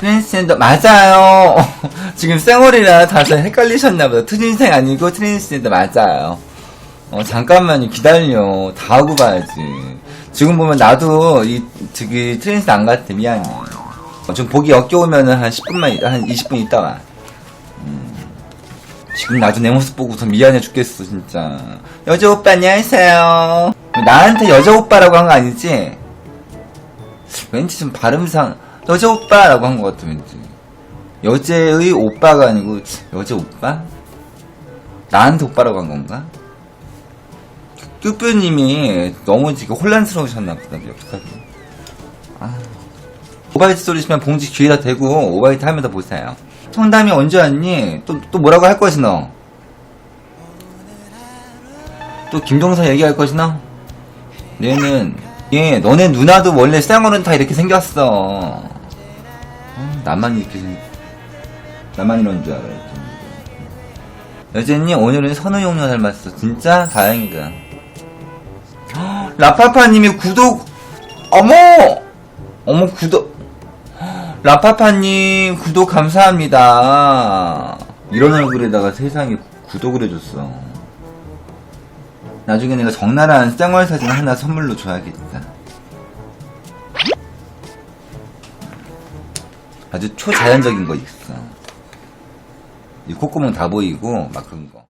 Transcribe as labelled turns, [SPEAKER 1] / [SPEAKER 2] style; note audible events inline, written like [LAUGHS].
[SPEAKER 1] 트랜스젠더 맞아요. [LAUGHS] 지금 쌩얼이라 다들 헷갈리셨나보다. 트윈생 아니고 트랜스젠더 맞아요. 어 잠깐만요 기다려 다 하고 봐야지. 지금 보면 나도 이 저기 트랜스 안 같아 미안해. 어, 좀 보기 역겨우면은 한 10분만 있- 한 20분 있다 와. 음, 지금 나도 내 모습 보고서 미안해 죽겠어 진짜. 여자 오빠 안녕하세요. 나한테 여자 오빠라고 한 거 아니지? 왠지 좀 발음상 여자 오빠라고 한 것 같아 왠지 여자의 오빠가 아니고 여자 오빠? 나한테 오빠라고 한 건가? 큐큐님이 너무 지금 혼란스러우셨나 보다 어떡하지 아. 오바이트 소리시면 봉지 귀에다 대고 오바이트 하면서 보세요 청담이 언제 왔니? 또, 또 뭐라고 할 것이 너? 또 김종서 얘기할 것이 너? 얘는 얘 너네 누나도 원래 쌍어는 다 이렇게 생겼어 어, 나만 이렇게 생 나만 이런 줄 알아요 여제님 오늘은 선우용녀 닮았어. 진짜 다행이다. 헉, 라파파님이 구독 어머! 어머 구독 헉, 라파파님 구독 감사합니다. 이런 얼굴에다가 세상에 구독을 해줬어. 나중에 내가 적나라한 쌩얼 사진 하나 선물로 줘야겠다. 아주 초자연적인 거 있어. 이 콧구멍 다 보이고 막 그런 거.